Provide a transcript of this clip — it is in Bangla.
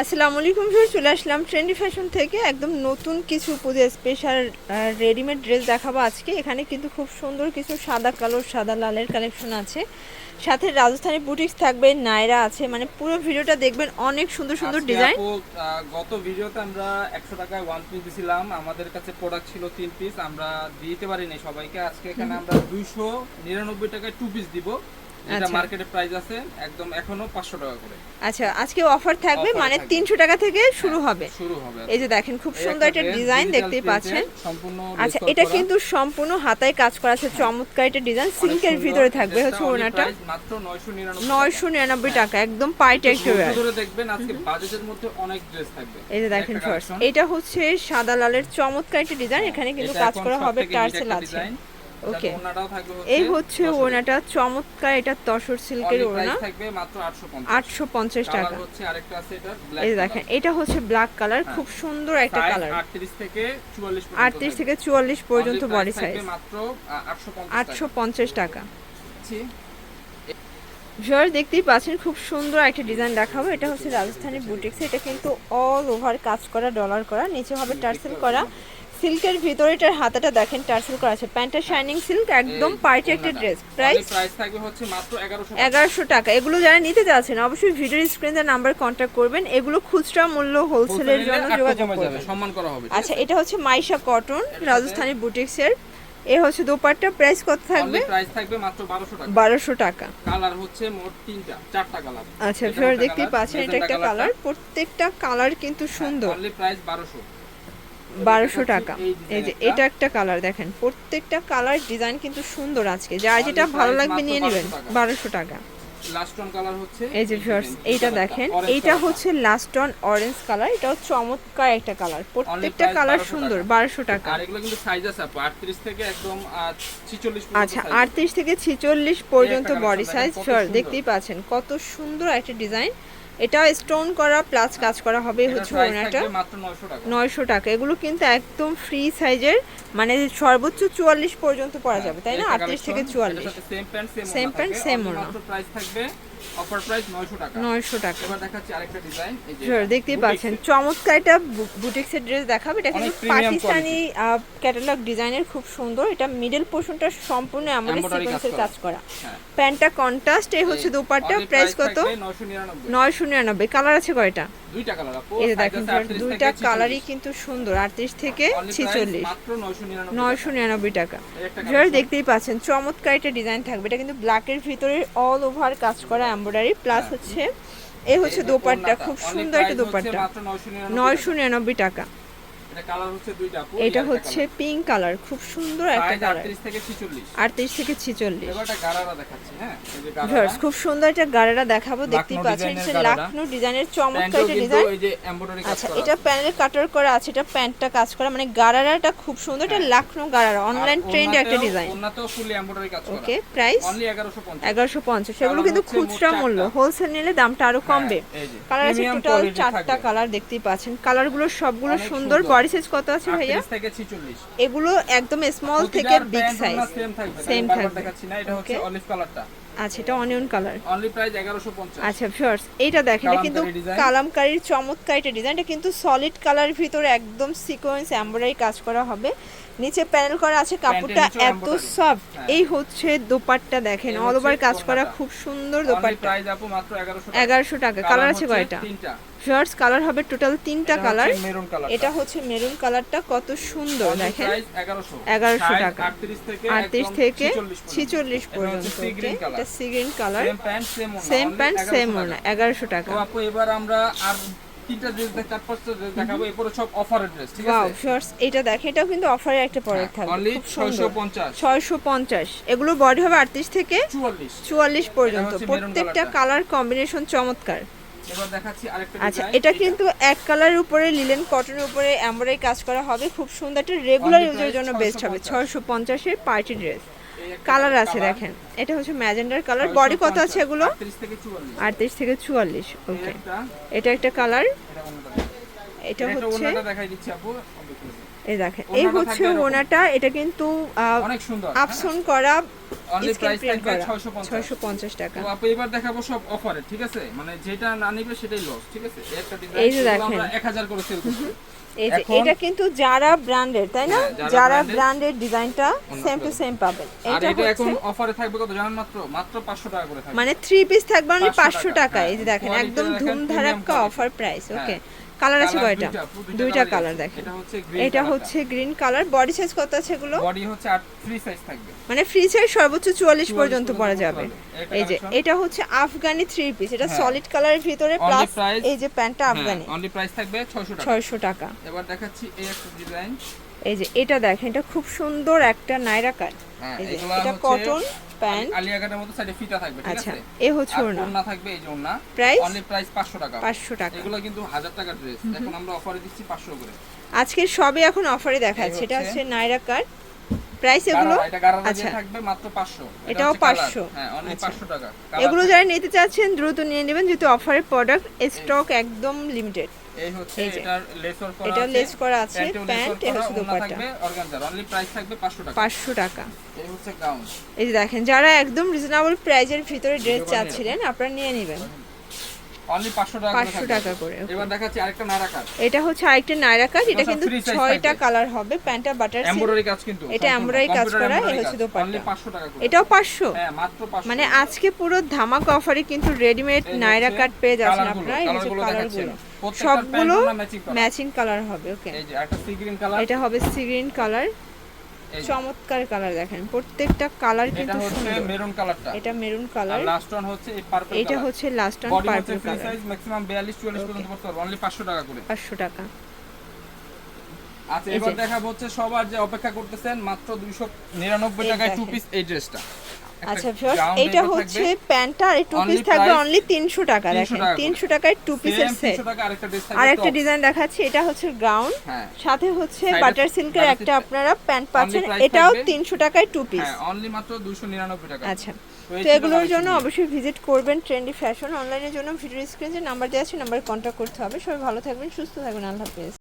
আসসালামু আলাইকুম স্যার চলে আসলাম ট্রেন্ডি ফ্যাশন থেকে। একদম নতুন কিছু পুজো স্পেশাল রেডিমেড ড্রেস দেখাবো আজকে। এখানে কিন্তু খুব সুন্দর কিছু সাদা কালো সাদা লালের কালেকশন আছে। সাথে রাজস্থানি বুটিক্স থাকবে নায়রা আছে। মানে পুরো ভিডিওটা দেখবেন অনেক সুন্দর সুন্দর ডিজাইন গত ভিডিওতে আমরা একশো টাকায় ওয়ান পিস দিছিলাম। আমাদের কাছে প্রোডাক্ট ছিল তিন পিস আমরা দিতে পারিনি সবাইকে। আজকে এখানে আমরা দুইশো নিরানব্বই টাকায় টু পিস দিব। এটা আচ্ছা। মার্কেটে প্রাইস আছে একদম এখনও পাঁচশো টাকা করে। আচ্ছা আজকে অফার থাকবে মানে থাকবে। তিনশো টাকা থেকে শুরু হবে। শুরু হবে। এই যে দেখেন খুব সুন্দর একটা ডিজাইন দেখতেই পাচ্ছেন। সম্পূর্ণ আচ্ছা এটা কিন্তু সম্পূর্ণ হাতায় কাজ করা আছে চমৎকার একটা ডিজাইন সিল্কের ভিতরে থাকবে হচ্ছে ওনাটা মাত্র নয়শো নিরানব্বই নয়শো নিরানব্বই টাকা একদম পাইট একটা দেখবেন আজকে বাজেটের মধ্যে অনেক ড্রেস থাকবে। এই যে দেখেন ফার্স্ট এটা হচ্ছে সাদা লালের চমৎকার একটা ডিজাইন এখানে কিন্তু কাজ করা হবে টার্সেল আছে। ওকে এই হচ্ছে। ওনাটা চমৎকার এটা তসর সিল্কের ওনা থাকবে মাত্র 850 আটশো পঞ্চাশ টাকা। হচ্ছে আরেকটা আছে এটা black এই দেখেন এটা হচ্ছে ব্ল্যাক কালার হ্যাঁ। খুব সুন্দর একটা কালার 38 থেকে 44 পর্যন্ত আটত্রিশ থাকবে। থেকে চুয়াল্লিশ পর্যন্ত বডি সাইজ মাত্র 850 আটশো পঞ্চাশ টাকা। ভিউয়ার দেখতেই পাচ্ছেন খুব সুন্দর একটা ডিজাইন দেখাবো। এটা হচ্ছে রাজস্থানি বুটিক্স এটা কিন্তু অল ওভার কাজ করা ডলার করা নিচে হবে টার্সেল করা। সিল্কের ভিতরে এটার হাতাটা দেখেন টার্সেল করা আছে। প্যান্টটা শাইনিং সিল্ক একদম পার্টি একটা ড্রেস Only প্রাইস থাকবে হচ্ছে মাত্র 1100 টাকা। এগুলো যারা নিতে যাচ্ছেন অবশ্যই ভিডিওর স্ক্রিনে নাম্বার কন্ট্যাক্ট করবেন। এগুলো খুচরা মূল্য হোলসেলের জন্য যোগাযোগ করবেন। সম্মান করা হবে আচ্ছা এটা হচ্ছে মাইশা কটন রাজস্থানী বুটিক্সের। এ হচ্ছে দোপাট্টা। প্রাইস কত থাকবে? price থাকবে মাত্র 1200 টাকা। বারোশো টাকা। কালার হচ্ছে মোট তিনটা, চারটা কালার। আচ্ছা ফের দেখতেই পাচ্ছেন এটা একটা কালার প্রত্যেকটা কালার কিন্তু সুন্দর। Only price 1200 বারোশো টাকা। এই যে এটা একটা কালার দেখেন প্রত্যেকটা কালার ডিজাইন কিন্তু সুন্দর আজকে। যার যেটা ভালো লাগবে নিয়ে নেবেন বারোশো টাকা। এই যে ভিউয়ার্স এইটা দেখেন এইটা হচ্ছে লাস্ট অন অরেঞ্জ কালার এটাও চমৎকার একটা কালার প্রত্যেকটা কালার সুন্দর বারোশো টাকা। আর এগুলো কিন্তু সাইজ আছে 38 থেকে একদম 46 আচ্ছা size আছে। আটত্রিশ থেকে ছিচল্লিশ পর্যন্ত বডি সাইজ দেখতেই পাচ্ছেন কত সুন্দর একটা ডিজাইন এটা স্টোন করা প্লাস কাজ করা হবে হচ্ছে ওনাটা মাত্র 900 টাকা। নয়শো টাকা। এগুলো কিন্তু একদম ফ্রি সাইজের মানে সর্বোচ্চ চুয়াল্লিশ পর্যন্ত পরা যাবে তাই না? আটত্রিশ থেকে চুয়াল্লিশ। সেম প্যান্ট সেম ওনা প্রাইস থাকবে। অফার প্রাইস 900 টাকা। নয়শো টাকা। এবার দেখাচ্ছি আরেকটা ডিজাইন এই যে দেখতেই পাচ্ছেন। চমৎকার একটা বুটিক্সের ড্রেস দেখাবে। এটা কিন্তু পাকিস্তানি ক্যাটালগ ডিজাইনের খুব সুন্দর। এটা মিডল পোর্শনটা সম্পূর্ণ আমাদের সিকোয়েন্সের করা। কাজ করা। প্যান্টটা কন্ট্রাস্ট এই হচ্ছে দুপাট্টা প্রাইস কত? থাকবে 999 নয়শো নিরানব্বই। কালার আছে কয়টা? দুইটা কালার আপু এই দেখেন দুইটা কালারই কিন্তু সুন্দর আটত্রিশ থেকে Only price ছিচল্লিশ। মাত্র 999 নয়শো নিরানব্বই টাকা। দেখতেই পাচ্ছেন চমৎকার একটা ডিজাইন থাকবে। এটা কিন্তু ব্ল্যাকের ভিতরে অল ওভার কাজ করা এমব্রয়ডারি প্লাস। হচ্ছে এই হচ্ছে দোপাট্টা খুব সুন্দর একটা দোপাট্টা। নয়শো নিরানব্বই টাকা। এটা হচ্ছে এটা পিঙ্ক কালার খুব সুন্দর একটা কালার 38 থেকে 46 আটত্রিশ থেকে ছিচল্লিশ। এবার একটা গারারা দেখাচ্ছি হ্যাঁ? খুব সুন্দর একটা গাড়ারা দেখাবো দেখতেই পাচ্ছেন। ডিজাইনের লাখনো ডিজাইনের চমৎকার একটা ডিজাইন আচ্ছা এটা প্যানেল কাটার করা আছে এটা প্যান্টটা কাজ করা। মানে গারারাটা খুব সুন্দর এটা। লাখনো গারারা অনলাইন ট্রেন্ড একটা ডিজাইন ওকে প্রাইস এগারোশো পঞ্চাশ। এগুলো কিন্তু খুচরা মূল্য। হোলসেল নিলে দামটা আরও কমবে। হ্যাঁ, যে। কালার আছে টোটাল চারটা কালার দেখতেই পাচ্ছেন। কালারগুলো সবগুলো সুন্দর। বডি সাইজ কত আছে ভাইয়া? 38 থেকে 46 এগুলো একদম স্মল থেকে বিগ সাইজ সেম থাকবে সেম থাকবে। দেখাচ্ছি না এটা হচ্ছে অলিভ কালারটা আচ্ছা এটা অনিয়ন কালার অনলি প্রাইস 1150 আচ্ছা ফার্স্ট এইটা দেখেন এটা কিন্তু। কালামকারীর চমৎকার এটা ডিজাইনটা কিন্তু সলিড কালার ভিতরে একদম সিকোয়েন্স এমব্রয়ডারি কাজ করা হবে। নিচে প্যানেল করা আছে কাপড়টা এত সফট হ্যাঁ। এই হচ্ছে দোপাট্টা দেখেন অল ওভার কাজ করা খুব সুন্দর দোপাট্টা। প্রাইস আপু মাত্র 1100 টাকা। এগারোশো টাকা। কালার আছে কয়টা? তিনটা। ফার্স্ট কালার হবে টোটাল তিনটা কালার এটা হচ্ছে মেরুন কালারটা কত সুন্দর দেখেন। প্রাইস 1100 1100 টাকা। 38 থেকে আটত্রিশ থেকে 46 পর্যন্ত। ছিচল্লিশ এটা পর্যন্ত। এটা sea green colour same pant same ওড়না সেম only প্যান্ট 1100 টাকা। ওনা এগারোশো টাকা। এবার আমরা আর তিনটা ড্রেস দেখ চার পাঁচটা ড্রেস দেখাবো এরপরে সব অফারের ড্রেস ঠিক ওয়াও আছে? শর্টস এটা দেখেন এটাও কিন্তু অফারের একটা প্রোডাক্ট থাকবে অনলি খুব সুন্দর। 650 ছয়শো পঞ্চাশ। এগুলো বডি হবে আটত্রিশ থেকে 44 চুয়াল্লিশ পর্যন্ত। প্রত্যেকটা কালার কম্বিনেশন চমৎকার। আচ্ছা এটা কিন্তু এক কালারের উপরে লিলেন কটনের উপরে এমব্রয়ডারি কাজ করা হবে। খুব সুন্দর একটা রেগুলার ইউজের জন্য বেস্ট হবে। 650 ছয়শো পঞ্চাশের পার্টি ড্রেস কালার আছে দেখেন। এটা হচ্ছে ম্যাজেন্ডার কালার বডি কত আছে এগুলো? 38 থেকে 44 আটত্রিশ থেকে চুয়াল্লিশ ওকে এটা একটা কালার এটা হচ্ছে। এই দেখেন এই হচ্ছে ওনাটা এটা কিন্তু অনেক সুন্দর আপসন করা অনলি প্রাইস থাকবে করা। 650 ছয়শো পঞ্চাশ টাকা। তো আপু এবার দেখাবো সব অফারে ঠিক আছে? মানে যেটা না নিবে সেটাই লস ঠিক আছে? এই একটা ডিজাইন এই যে দেখেন। আমরা 1000 করে সেল করছি। এই যে এটা কিন্তু যারা ব্র্যান্ডের তাই না? হ্যাঁ, যারা ব্র্যান্ডের ডিজাইনটা সেম টু সেম পাবেন। এটা এটা এখন অফারে থাকবে কত? জানেন মাত্র? মাত্র 500 টাকা করে থাকবে। মানে থ্রি পিস থাকবে অনলি 500 পাঁচশো টাকা, হ্যাঁ। এই যে দেখেন একদম দেখেন, ধুম premium অফার প্রাইস হ্যাঁ। ওকে কালার আছে কয়টা? দুইটা, কালার। দেখেন। এটা হচ্ছে green এটা হচ্ছে গ্রিন কালার বডি সাইজ কত আছে এগুলো? বডি হচ্ছে আর ফ্রি সাইজ থাকবে। মানে ফ্রি সাইজ সর্বোচ্চ চুয়াল্লিশ 44 পর্যন্ত পরা যাবে। এই যে এটা হচ্ছে আফগানি থ্রি পিস এটা হ্যাঁ। সলিড কালারের ভিতরে প্লাস এই যে প্যান্টটা আফগানি। অনলি প্রাইস থাকবে 600 টাকা। ছয়শো টাকা। এবার দেখাচ্ছি এই একটা ডিজাইন এই যে এটা দেখেন এটা খুব সুন্দর একটা নাইরা কাট। হ্যাঁ এই যে এটা কটন প্যান্ট আলিয়া কাটের মতো সাইডে ফিতা থাকবে ঠিক আচ্ছা আছে? এ হচ্ছে ওড়না। ওড়না থাকবে এই যে ওড়না। প্রাইস অনলি প্রাইস 500 টাকা। পাঁচশো টাকা। এগুলো কিন্তু 1000 টাকার ড্রেস এখন আমরা অফারে দিচ্ছি 500 করে। আজকে সবই এখন অফারে দেখাচ্ছে। এটা হচ্ছে নাইরা কাট। প্রাইস এগুলো? এটা আচ্ছা। থাকবে মাত্র 500 এটাও হচ্ছে 500 হ্যাঁ অনলি আচ্ছা। 500 টাকা। এগুলো যারা নিতে চাচ্ছেন দ্রুত নিয়ে নেবেন যেহেতু অফারের প্রোডাক্ট স্টক একদম লিমিটেড এই হচ্ছে এটার লেসর করা এটা লেস করা আছে, প্যান্ট, লেসর এ করা, হচ্ছে দোপাট্টা। অর্গানজার অনলি প্রাইস থাকবে 500 টাকা। পাঁচশো টাকা। এই হচ্ছে গাউন এই দেখেন যারা একদম রিজনেবল প্রাইজের ভিতরে ড্রেস চাচ্ছিলেন আপনারা নিয়ে নেবেন। অনলি 500 টাকা করে পাঁচশো থাকবে। টাকা করে এবার দেখাচ্ছি আরেকটা নারাকার এটা হচ্ছে আরেকটা নাইরা কাট এটা কিন্তু free ছয়টা কালার হবে প্যান্টটা বাটার এমব্রয়ডারি কাজ কিন্তু এটা সম্পূর্ণ, কাজ করা, এই হচ্ছে দোপাট্টা। Only 500 টাকা করে। এটাও পাঁচশো? হ্যাঁ মাত্র 500 মানে আজকে পুরো ধামাকা অফারে কিন্তু রেডিমেড নাইরা কাট পেয়ে যাচ্ছেন আপনারা এই হচ্ছে কালারগুলো সবগুলো প্যান্ট। ম্যাচিং কালার হবে ওকে এই যে একটা সি গ্রিন কালার এটা হবে সি গ্রিন কালার চমৎকার কালার দেখেন। প্রত্যেকটা কালার এটা কিন্তু হচ্ছে সুন্দর। মেরুন কালারটা এটা মেরুন কালার লাস্ট ওয়ান হচ্ছে এই পার্পল এটা হচ্ছে last one purple colour colour size maximum 42 44 পর্যন্ত পড়তে পারবে। অনলি 500 টাকা করে। পাঁচশো টাকা। আচ্ছা এবার দেখা দেখাবো হচ্ছে সবার যে অপেক্ষা করতেছেন মাত্র 299 এই টাকায় টু। পিস এই ড্রেসটা আচ্ছা ভিউয়ার্স এটা হচ্ছে প্যান্টটা আর টু পিস থাকবে অনলি তিনশো টাকা দেখেন টাকা করে। তিনশো টাকায় টু পিসের সেট আর একটা ডিজাইন দেখাচ্ছি এটা হচ্ছে গ্রাউন্ড হ্যাঁ। সাথে হচ্ছে বাটার সিল্কের একটা আপনারা প্যান্ট পাচ্ছেন এটাও থাকবে- তিনশো টাকায় টু পিস হ্যাঁ অনলি মাত্র 299 টাকা। আচ্ছা তো এগুলোর জন্য অবশ্যই ভিজিট করবেন ট্রেন্ডি ফ্যাশন অনলাইনের জন্য ভিডিও স্ক্রিনে যে নাম্বার দেওয়া আছে নাম্বারে কন্ট্যাক্ট করতে হবে। সবাই ভালো থাকবেন সুস্থ থাকবেন আল্লাহ হাফেজ।